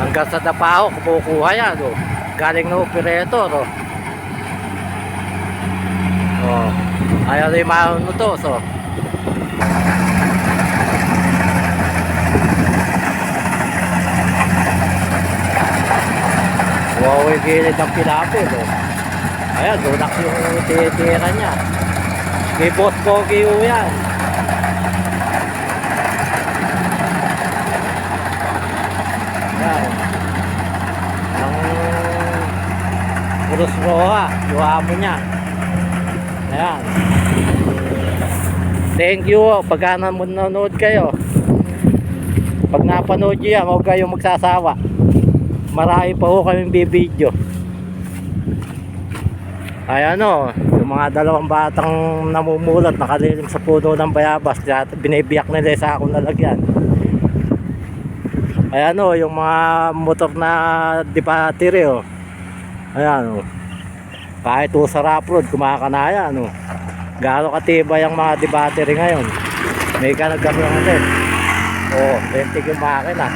Hanggang sa Dapaho, kumukuha yan. Oh. Galing ng operator. Oh. Oh. Ayaw na yung mahon mo to. So. Wow, yung gilid ng pilapil. Oh. Ayan, dunak yung titira niya. Kay Boss Pogi ho yan. Yan. Ang Cruz Roja, yung amo niya. Ayan. Thank you. Pagka nanonood kayo. Pag napanood nyo yan, huwag kayong magsasawa. Marami pa ho kami bibidyo. Ay ano, yung mga dalawang batang namumulat, nakalilim sa puno ng bayabas, kaya binibiyak nila sa akong lalagyan. Ayan o, yung mga motor na di battery o. Ayan o. Kahit o sa rough road, kumakanaya ano. Gaano katibay ang mga di battery ngayon. May ka nagkaroon ulit. Oo, 20 yung makina.